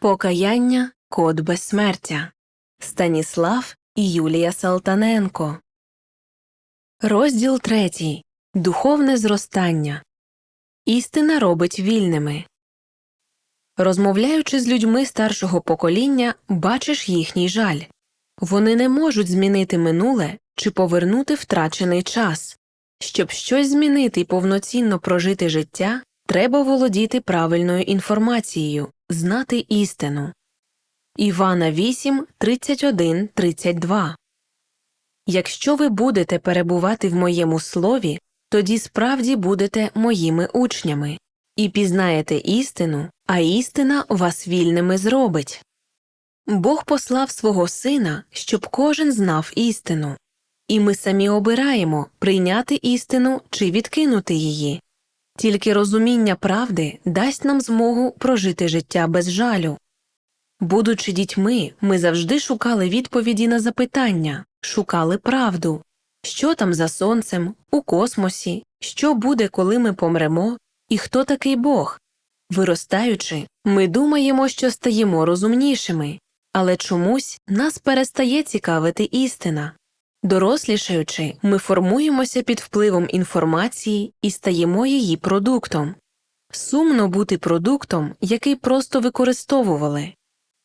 Покаяння Код безсмертя Станіслав і Юлія Салтаненко. Розділ третій. Духовне зростання. Істина робить вільними. Розмовляючи з людьми старшого покоління, бачиш їхній жаль. Вони не можуть змінити минуле чи повернути втрачений час. Щоб щось змінити і повноцінно прожити життя, треба володіти правильною інформацією, знати істину. Івана 8, 31, 32 Якщо ви будете перебувати в моєму слові, тоді справді будете моїми учнями, і пізнаєте істину, а істина вас вільними зробить. Бог послав свого сина, щоб кожен знав істину, і ми самі обираємо прийняти істину чи відкинути її. Тільки розуміння правди дасть нам змогу прожити життя без жалю. Будучи дітьми, ми завжди шукали відповіді на запитання, шукали правду що там за сонцем, у космосі, що буде, коли ми помремо, і хто такий Бог. Виростаючи, ми думаємо, що стаємо розумнішими, але чомусь нас перестає цікавити істина. Дорослішаючи, ми формуємося під впливом інформації і стаємо її продуктом. Сумно бути продуктом, який просто використовували.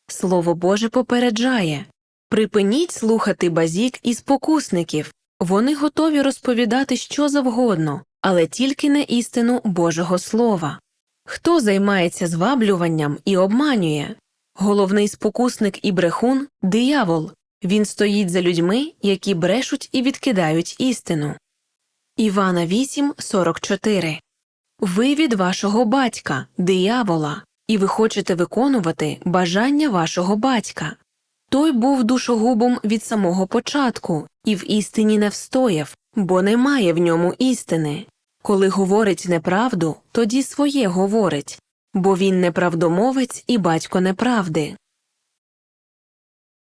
Слово Боже попереджає припиніть слухати базік і спокусників вони готові розповідати що завгодно, але тільки не істину Божого Слова. Хто займається зваблюванням і обманює? Головний спокусник і брехун диявол. Він стоїть за людьми, які брешуть і відкидають істину. Івана 8.44 Ви від вашого батька, диявола, і ви хочете виконувати бажання вашого батька. Той був душогубом від самого початку і в істині не встояв, бо немає в ньому істини. Коли говорить неправду, тоді своє говорить, бо він неправдомовець і батько неправди.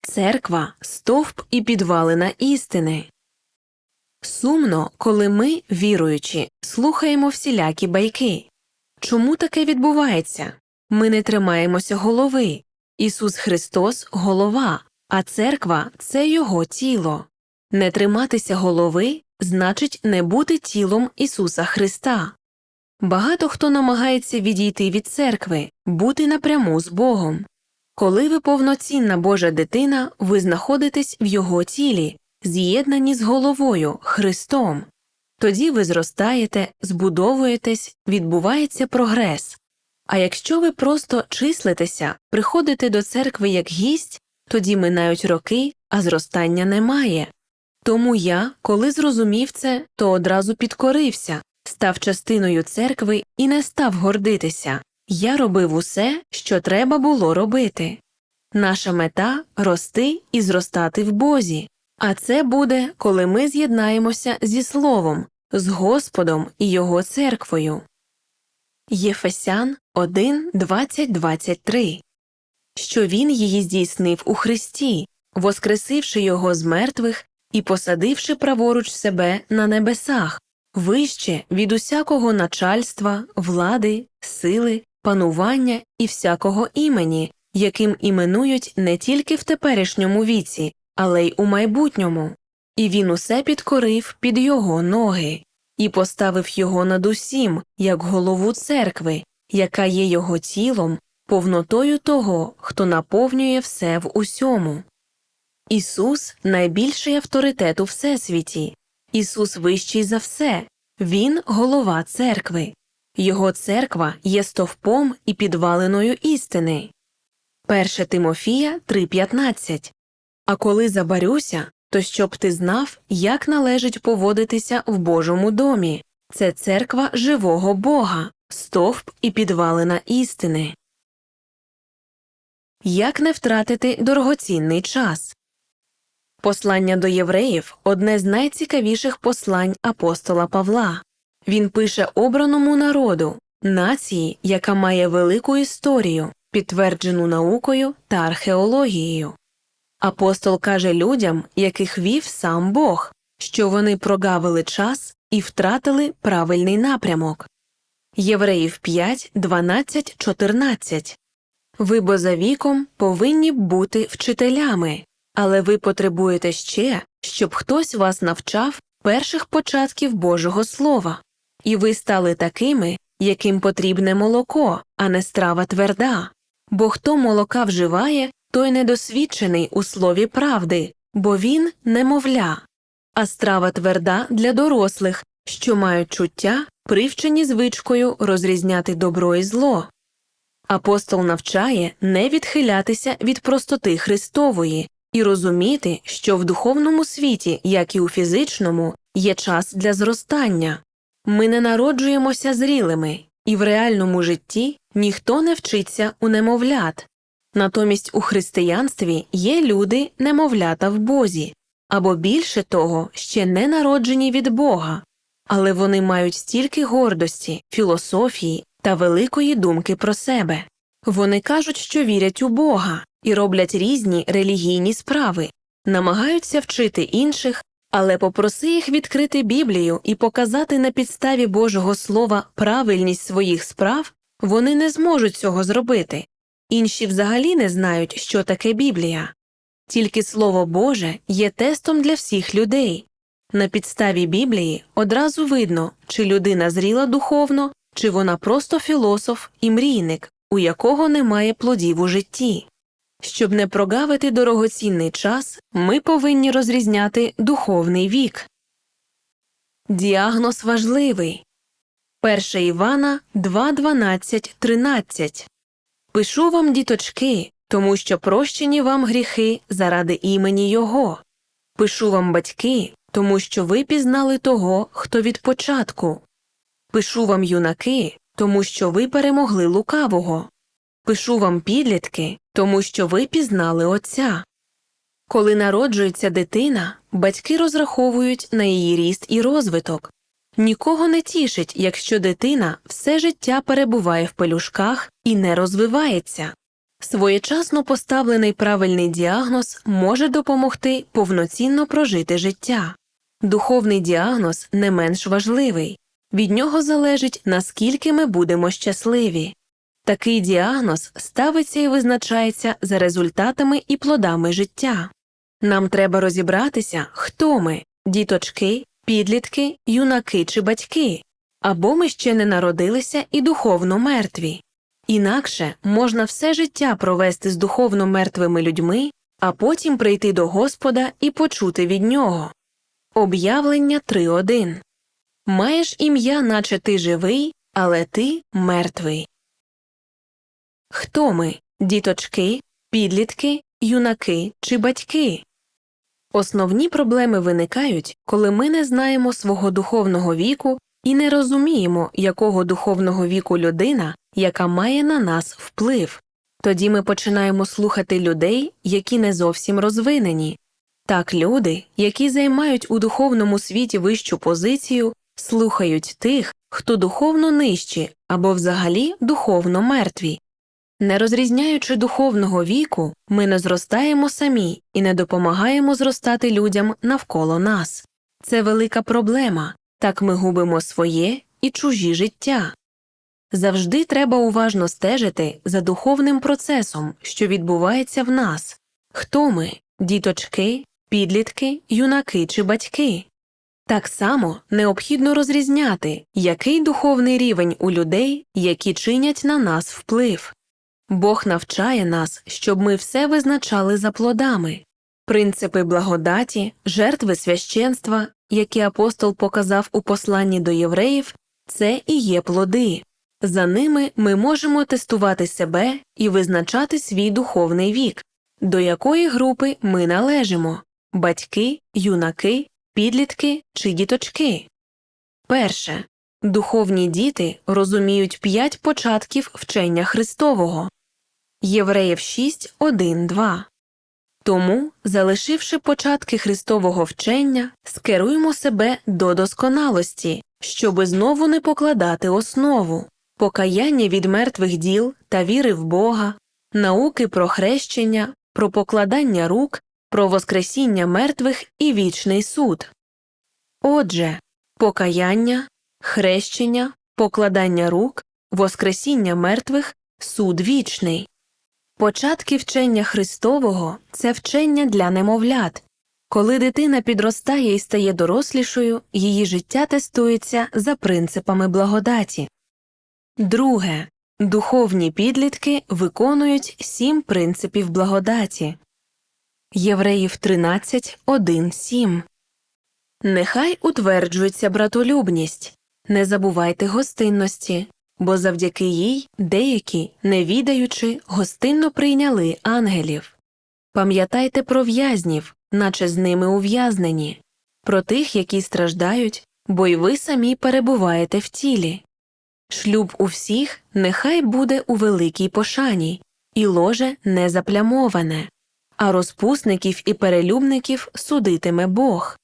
Церква стовп і підвалина істини. Сумно, коли ми, віруючи, слухаємо всілякі байки. Чому таке відбувається? Ми не тримаємося голови. Ісус Христос голова, а церква це Його тіло. Не триматися голови значить не бути тілом Ісуса Христа. Багато хто намагається відійти від церкви, бути напряму з Богом. Коли ви повноцінна Божа дитина, ви знаходитесь в Його тілі, з'єднані з головою Христом. Тоді ви зростаєте, збудовуєтесь, відбувається прогрес. А якщо ви просто числитеся, приходите до церкви як гість, тоді минають роки, а зростання немає. Тому я, коли зрозумів це, то одразу підкорився, став частиною церкви і не став гордитися. Я робив усе, що треба було робити. Наша мета рости і зростати в Бозі, а це буде, коли ми з'єднаємося зі Словом, з Господом і Його церквою. Єфесян 1, 20, 23 Що Він її здійснив у Христі, воскресивши Його з мертвих і посадивши праворуч себе на небесах, вище від усякого начальства, влади, сили, панування і всякого імені, яким іменують не тільки в теперішньому віці, але й у майбутньому, і він усе підкорив під його ноги, і поставив його над усім, як голову церкви, яка є його тілом, повнотою того, хто наповнює все в усьому. Ісус найбільший авторитет у Всесвіті, Ісус вищий за все, Він голова церкви, Його церква є стовпом і підваленою істини. 1 Тимофія 3.15 А коли забарюся, то щоб ти знав, як належить поводитися в Божому домі це церква живого Бога, стовп і підвалина істини. Як не втратити дорогоцінний час? Послання до євреїв одне з найцікавіших послань апостола Павла. Він пише обраному народу, нації, яка має велику історію, підтверджену наукою та археологією. Апостол каже людям, яких вів сам Бог, що вони прогавили час і втратили правильний напрямок. Євреїв 5, 12, 14 Ви бо за віком повинні бути вчителями, але ви потребуєте ще, щоб хтось вас навчав перших початків Божого Слова, і ви стали такими, яким потрібне молоко, а не страва тверда. Бо хто молока вживає, той недосвідчений у слові правди, бо він немовля, а страва тверда для дорослих, що мають чуття, привчені звичкою розрізняти добро і зло. Апостол навчає не відхилятися від простоти Христової і розуміти, що в духовному світі, як і у фізичному, є час для зростання. Ми не народжуємося зрілими, і в реальному житті ніхто не вчиться у немовлят. Натомість у християнстві є люди немовлята в Бозі, або більше того, ще не народжені від Бога, але вони мають стільки гордості, філософії та великої думки про себе. Вони кажуть, що вірять у Бога і роблять різні релігійні справи, намагаються вчити інших, але попроси їх відкрити Біблію і показати на підставі Божого Слова правильність своїх справ, вони не зможуть цього зробити. Інші взагалі не знають, що таке Біблія. Тільки Слово Боже є тестом для всіх людей. На підставі Біблії одразу видно, чи людина зріла духовно, чи вона просто філософ і мрійник, у якого немає плодів у житті. Щоб не прогавити дорогоцінний час, ми повинні розрізняти духовний вік. Діагноз важливий 1 Івана 2.12.13 Пишу вам, діточки, тому що прощені вам гріхи заради імені Його. Пишу вам, батьки, тому що ви пізнали того, хто від початку. Пишу вам, юнаки, тому що ви перемогли лукавого. Пишу вам, підлітки, тому що ви пізнали Отця. Коли народжується дитина, батьки розраховують на її ріст і розвиток. Нікого не тішить, якщо дитина все життя перебуває в пелюшках і не розвивається. Своєчасно поставлений правильний діагноз може допомогти повноцінно прожити життя. Духовний діагноз не менш важливий від нього залежить, наскільки ми будемо щасливі. Такий діагноз ставиться і визначається за результатами і плодами життя. Нам треба розібратися, хто ми діточки, підлітки, юнаки чи батьки, або ми ще не народилися і духовно мертві. Інакше можна все життя провести з духовно мертвими людьми, а потім прийти до Господа і почути від нього. Об'явлення 3.1 Маєш ім'я, наче ти живий, але ти мертвий. Хто ми діточки, підлітки, юнаки чи батьки? Основні проблеми виникають, коли ми не знаємо свого духовного віку і не розуміємо, якого духовного віку людина, яка має на нас вплив. Тоді ми починаємо слухати людей, які не зовсім розвинені. Так люди, які займають у духовному світі вищу позицію, слухають тих, хто духовно нижчі або взагалі духовно мертві. Не розрізняючи духовного віку, ми не зростаємо самі і не допомагаємо зростати людям навколо нас. Це велика проблема, так ми губимо своє і чужі життя. Завжди треба уважно стежити за духовним процесом, що відбувається в нас хто ми діточки, підлітки, юнаки чи батьки. Так само необхідно розрізняти, який духовний рівень у людей, які чинять на нас вплив. Бог навчає нас, щоб ми все визначали за плодами. Принципи благодаті, жертви священства, які апостол показав у посланні до євреїв, це і є плоди. За ними ми можемо тестувати себе і визначати свій духовний вік, до якої групи ми належимо батьки, юнаки, підлітки чи діточки. Перше. Духовні діти розуміють п'ять початків вчення Христового. Євреїв 6, 1, 2. Тому, залишивши початки Христового вчення, скеруємо себе до досконалості, щоби знову не покладати основу, покаяння від мертвих діл та віри в Бога, науки про хрещення, про покладання рук, про воскресіння мертвих і вічний суд. Отже, покаяння, хрещення, покладання рук, воскресіння мертвих, суд вічний. Початки вчення Христового це вчення для немовлят. Коли дитина підростає і стає дорослішою, її життя тестується за принципами благодаті. Друге. Духовні підлітки виконують сім принципів благодаті. Євреїв 13, 1, 7. Нехай утверджується братолюбність. Не забувайте гостинності, бо завдяки їй деякі, не відаючи, гостинно прийняли ангелів. Пам'ятайте про в'язнів, наче з ними ув'язнені, про тих, які страждають, бо й ви самі перебуваєте в тілі. Шлюб у всіх нехай буде у великій пошані, і ложе не заплямоване, а розпусників і перелюбників судитиме Бог.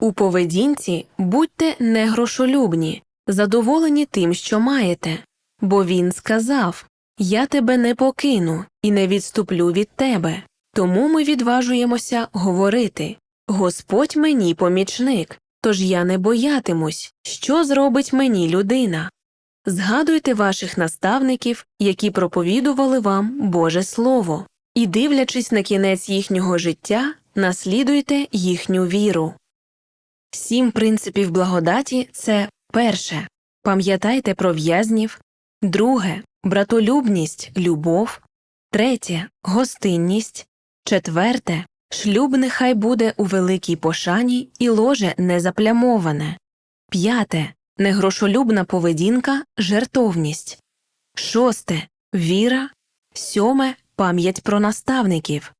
У поведінці будьте не грошолюбні, задоволені тим, що маєте, бо він сказав Я тебе не покину і не відступлю від тебе. Тому ми відважуємося говорити Господь мені помічник, тож я не боятимусь, що зробить мені людина. Згадуйте ваших наставників, які проповідували вам Боже Слово, і, дивлячись на кінець їхнього життя, наслідуйте їхню віру. Сім принципів благодаті це перше. Пам'ятайте про в'язнів, друге. Братолюбність, любов, третє. Гостинність, четверте. Шлюб нехай буде у великій пошані і ложе не заплямоване, п'яте. Негрошолюбна поведінка, жертовність, шосте. Віра, сьоме. Пам'ять про наставників.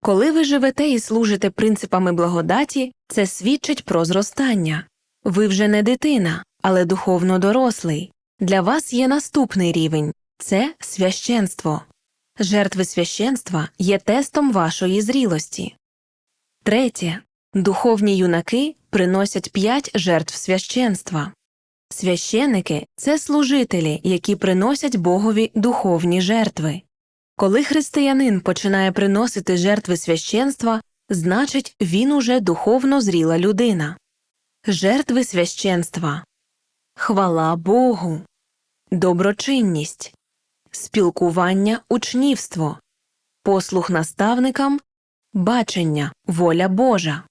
Коли ви живете і служите принципами благодаті, це свідчить про зростання. Ви вже не дитина, але духовно дорослий. Для вас є наступний рівень це священство. Жертви священства є тестом вашої зрілості. Третє. Духовні юнаки приносять п'ять жертв священства. Священики це служителі, які приносять Богові духовні жертви. Коли християнин починає приносити жертви священства, значить він уже духовно зріла людина. Жертви священства хвала Богу, доброчинність, спілкування, учнівство, послух наставникам, бачення, воля Божа.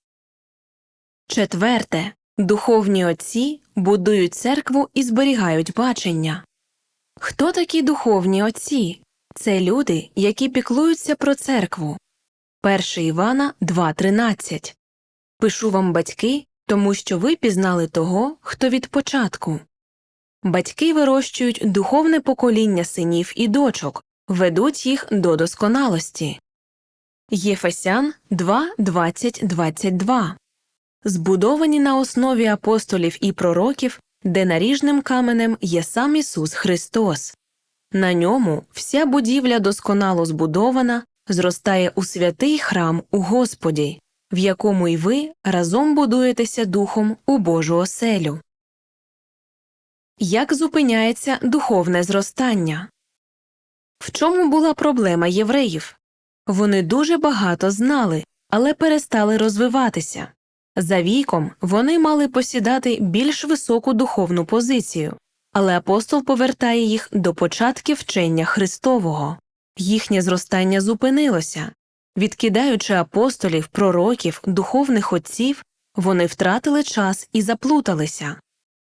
Четверте. Духовні отці будують церкву і зберігають бачення. Хто такі духовні отці? Це люди, які піклуються про церкву. 1 Івана 2.13 Пишу вам батьки, тому що ви пізнали того, хто від початку. Батьки вирощують духовне покоління синів і дочок, ведуть їх до досконалості. Єфесян 2.20.22 Збудовані на основі апостолів і пророків, де наріжним каменем є сам Ісус Христос. На ньому вся будівля досконало збудована, зростає у святий храм у Господі, в якому й ви разом будуєтеся духом у Божу оселю. Як зупиняється духовне зростання? В чому була проблема євреїв? Вони дуже багато знали, але перестали розвиватися. За віком вони мали посідати більш високу духовну позицію, але апостол повертає їх до початків вчення Христового. Їхнє зростання зупинилося. Відкидаючи апостолів, пророків, духовних отців, вони втратили час і заплуталися.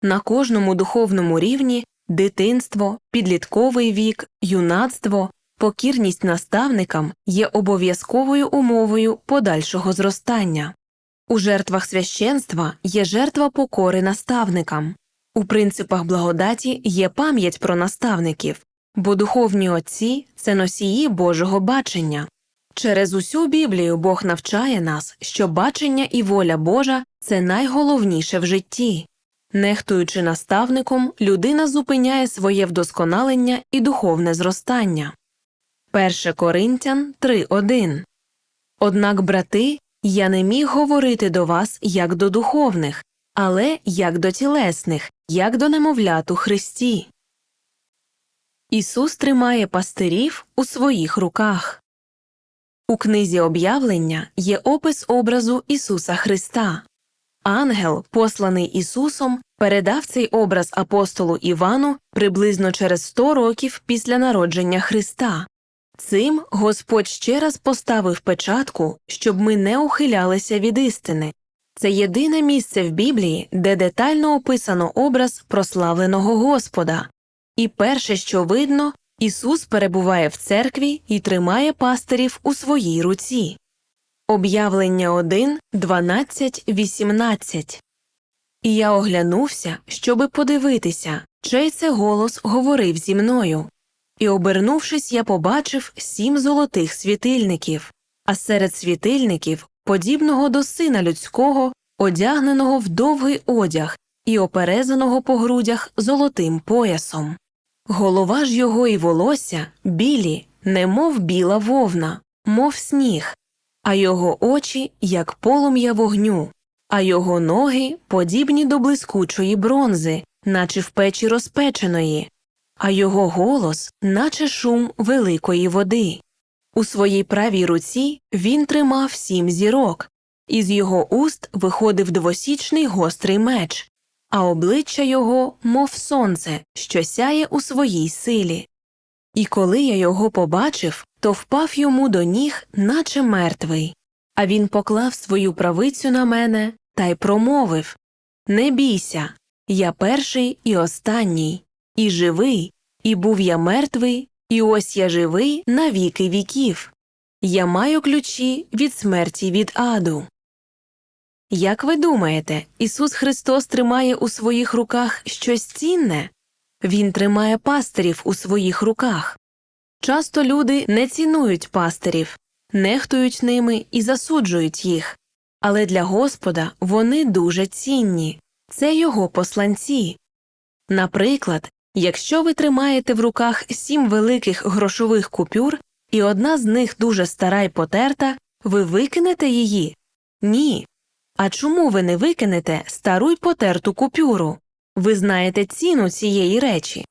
На кожному духовному рівні дитинство, підлітковий вік, юнацтво, покірність наставникам є обов'язковою умовою подальшого зростання. У жертвах священства є жертва покори наставникам. У принципах благодаті є пам'ять про наставників, бо духовні отці це носії Божого бачення. Через усю Біблію Бог навчає нас, що бачення і воля Божа це найголовніше в житті. Нехтуючи наставником, людина зупиняє своє вдосконалення і духовне зростання. 1 Коринтян 3.1 Однак, брати, я не міг говорити до вас як до духовних, але як до тілесних, як до немовлят у Христі. Ісус тримає пастирів у своїх руках. У книзі об'явлення є опис образу Ісуса Христа. Ангел, посланий Ісусом, передав цей образ апостолу Івану приблизно через 100 років після народження Христа. Цим Господь ще раз поставив печатку, щоб ми не ухилялися від істини. Це єдине місце в Біблії, де детально описано образ прославленого Господа. І перше, що видно, Ісус перебуває в церкві і тримає пастирів у своїй руці. Об'явлення 1, 12, 18 І я оглянувся, щоби подивитися, чий це голос говорив зі мною. І, обернувшись, я побачив сім золотих світильників, а серед світильників, подібного до сина людського, одягненого в довгий одяг і оперезаного по грудях золотим поясом. Голова ж його і волосся білі, немов біла вовна, мов сніг, а його очі, як полум'я вогню, а його ноги подібні до блискучої бронзи, наче в печі розпеченої, а його голос, наче шум великої води. У своїй правій руці він тримав сім зірок, із його уст виходив двосічний гострий меч, а обличчя його, мов сонце, що сяє у своїй силі. І коли я його побачив, то впав йому до ніг, наче мертвий. А він поклав свою правицю на мене та й промовив Не бійся, я перший і останній, і живий, і був я мертвий, і ось я живий на віки віків. Я маю ключі від смерті від аду. Як ви думаєте, Ісус Христос тримає у своїх руках щось цінне? Він тримає пастирів у своїх руках. Часто люди не цінують пастирів, нехтують ними і засуджують їх, але для Господа вони дуже цінні це його посланці. Наприклад, якщо ви тримаєте в руках сім великих грошових купюр, і одна з них дуже стара й потерта, ви викинете її? Ні. А чому ви не викинете стару й потерту купюру? Ви знаєте ціну цієї речі.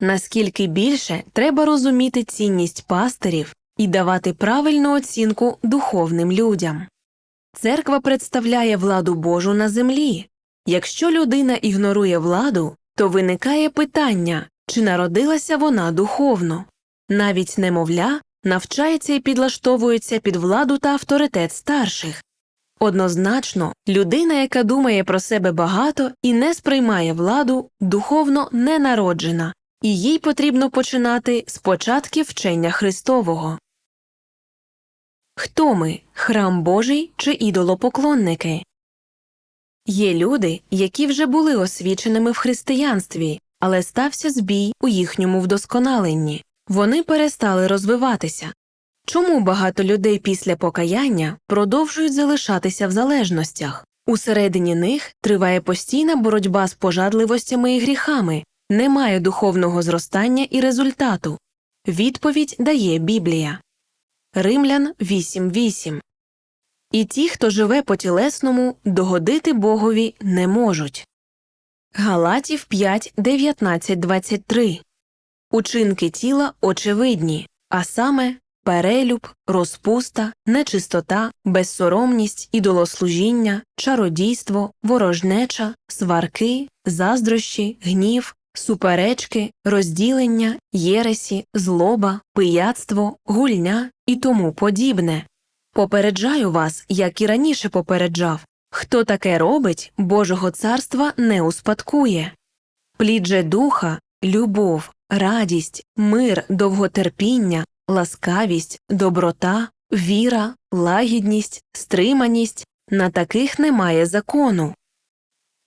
Наскільки більше треба розуміти цінність пастирів і давати правильну оцінку духовним людям. Церква представляє владу Божу на землі. Якщо людина ігнорує владу, то виникає питання, чи народилася вона духовно. Навіть немовля навчається і підлаштовується під владу та авторитет старших. Однозначно, людина, яка думає про себе багато і не сприймає владу, духовно не народжена, і їй потрібно починати з початків вчення Христового. Хто ми храм Божий чи ідолопоклонники? Є люди, які вже були освіченими в християнстві, але стався збій у їхньому вдосконаленні. Вони перестали розвиватися. Чому багато людей після покаяння продовжують залишатися в залежностях? Усередині них триває постійна боротьба з пожадливостями і гріхами, немає духовного зростання і результату. Відповідь дає Біблія. Римлян 8.8 І ті, хто живе по тілесному, догодити Богові не можуть. Галатів 5, 19, 23 Учинки тіла очевидні, а саме перелюб, розпуста, нечистота, безсоромність, ідолослужіння, чародійство, ворожнеча, сварки, заздрощі, гнів, суперечки, розділення, єресі, злоба, пияцтво, гульня і тому подібне. Попереджаю вас, як і раніше попереджав хто таке робить, Божого царства не успадкує. Плід же духа, любов, радість, мир, довготерпіння, ласкавість, доброта, віра, лагідність, стриманість на таких немає закону.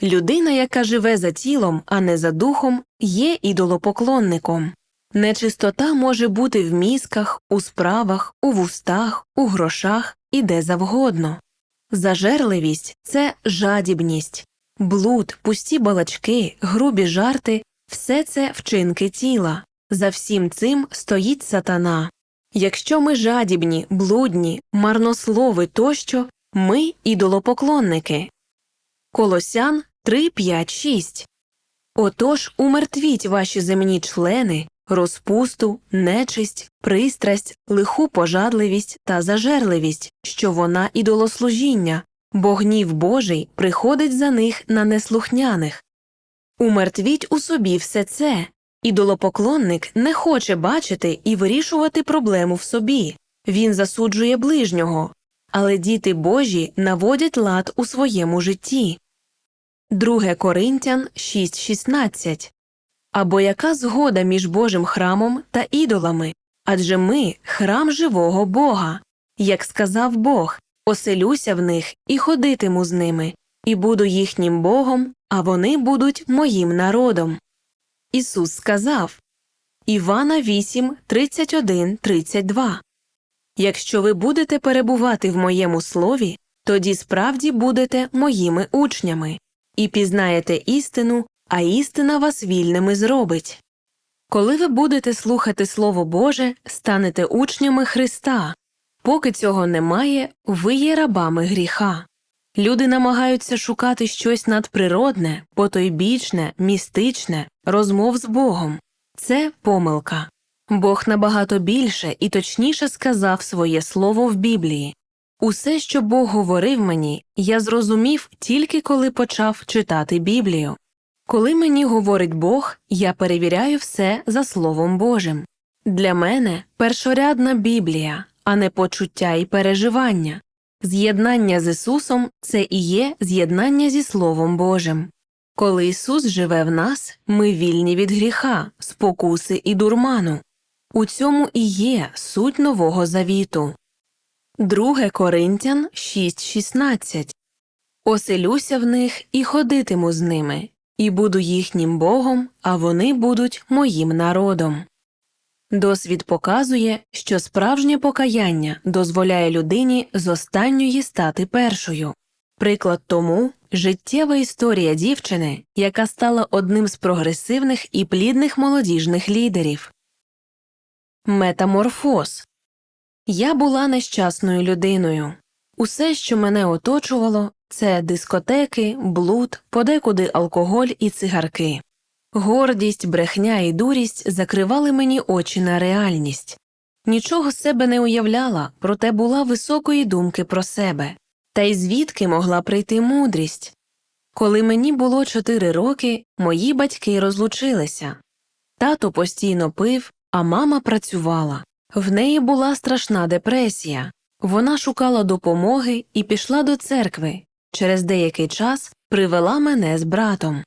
Людина, яка живе за тілом, а не за духом, є ідолопоклонником. Нечистота може бути в мізках, у справах, у вустах, у грошах і де завгодно. Зажерливість це жадібність, блуд, пусті балачки, грубі жарти все це вчинки тіла. За всім цим стоїть сатана. Якщо ми жадібні, блудні, марнослови тощо, ми ідолопоклонники. Колосян 3, 5, 6 Отож умертвіть ваші земні члени, розпусту, нечисть, пристрасть, лиху пожадливість та зажерливість, що вона ідолослужіння, бо гнів Божий приходить за них на неслухняних. Умертвіть у собі все це Ідолопоклонник не хоче бачити і вирішувати проблему в собі, він засуджує ближнього, але діти Божі наводять лад у своєму житті. 2 Коринтян 6.16 Або яка згода між Божим храмом та ідолами? Адже ми храм живого Бога. Як сказав Бог, оселюся в них і ходитиму з ними, і буду їхнім Богом, а вони будуть моїм народом. Ісус сказав Івана 8, 31, 32 Якщо ви будете перебувати в моєму слові, тоді справді будете моїми учнями, і пізнаєте істину, а істина вас вільними зробить. Коли ви будете слухати Слово Боже, станете учнями Христа. Поки цього немає, ви є рабами гріха. Люди намагаються шукати щось надприродне, потойбічне, містичне, розмов з Богом. Це помилка. Бог набагато більше і точніше сказав своє слово в Біблії. Усе, що Бог говорив мені, я зрозумів тільки коли почав читати Біблію. Коли мені говорить Бог, я перевіряю все за Словом Божим. Для мене першорядна Біблія, а не почуття і переживання. З'єднання з Ісусом це і є з'єднання зі Словом Божим. Коли Ісус живе в нас, ми вільні від гріха, спокуси і дурману. У цьому і є суть Нового Завіту. 2 Коринтян 6.16 Оселюся в них і ходитиму з ними, і буду їхнім Богом, а вони будуть моїм народом. Досвід показує, що справжнє покаяння дозволяє людині з останньої стати першою. Приклад тому життєва історія дівчини, яка стала одним з прогресивних і плідних молодіжних лідерів. Метаморфоз Я була нещасною людиною. Усе, що мене оточувало, це дискотеки, блуд, подекуди алкоголь і цигарки. Гордість, брехня і дурість закривали мені очі на реальність. Нічого себе не уявляла, проте була високої думки про себе. Та й звідки могла прийти мудрість? Коли мені було чотири роки, мої батьки розлучилися. Тато постійно пив, а мама працювала. В неї була страшна депресія. Вона шукала допомоги і пішла до церкви. Через деякий час привела мене з братом.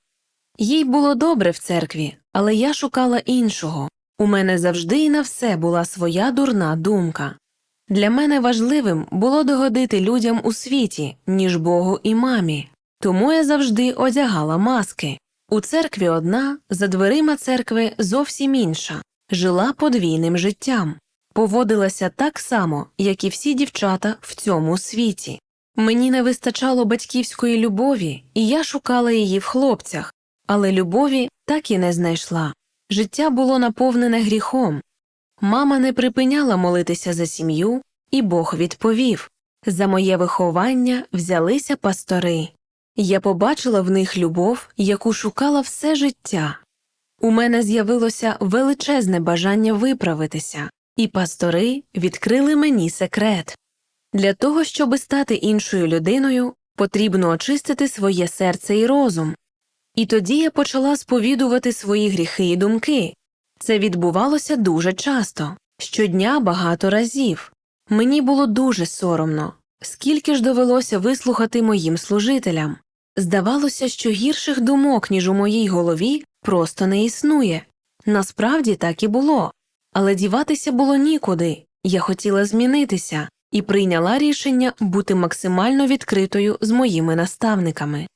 Їй було добре в церкві, але я шукала іншого. У мене завжди і на все була своя дурна думка. Для мене важливим було догодити людям у світі, ніж Богу і мамі, тому я завжди одягала маски. У церкві одна, за дверима церкви зовсім інша, жила подвійним життям, поводилася так само, як і всі дівчата в цьому світі. Мені не вистачало батьківської любові, і я шукала її в хлопцях, але любові так і не знайшла. Життя було наповнене гріхом. Мама не припиняла молитися за сім'ю, і Бог відповів за моє виховання взялися пастори. Я побачила в них любов, яку шукала все життя. У мене з'явилося величезне бажання виправитися, і пастори відкрили мені секрет. Для того, щоби стати іншою людиною, потрібно очистити своє серце і розум. І тоді я почала сповідувати свої гріхи і думки. Це відбувалося дуже часто, щодня багато разів. Мені було дуже соромно, скільки ж довелося вислухати моїм служителям. Здавалося, що гірших думок, ніж у моїй голові, просто не існує. Насправді так і було. Але діватися було нікуди. Я хотіла змінитися і прийняла рішення бути максимально відкритою з моїми наставниками.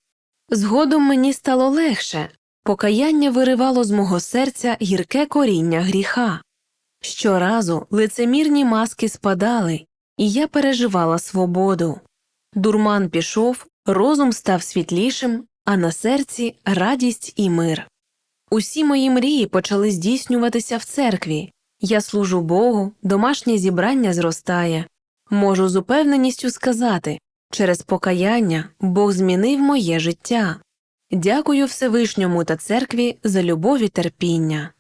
Згодом мені стало легше, покаяння виривало з мого серця гірке коріння гріха. Щоразу лицемірні маски спадали, і я переживала свободу. Дурман пішов, розум став світлішим, а на серці радість і мир. Усі мої мрії почали здійснюватися в церкві. Я служу Богу, домашнє зібрання зростає. Можу з упевненістю сказати через покаяння Бог змінив моє життя. Дякую Всевишньому та церкві за любов і терпіння.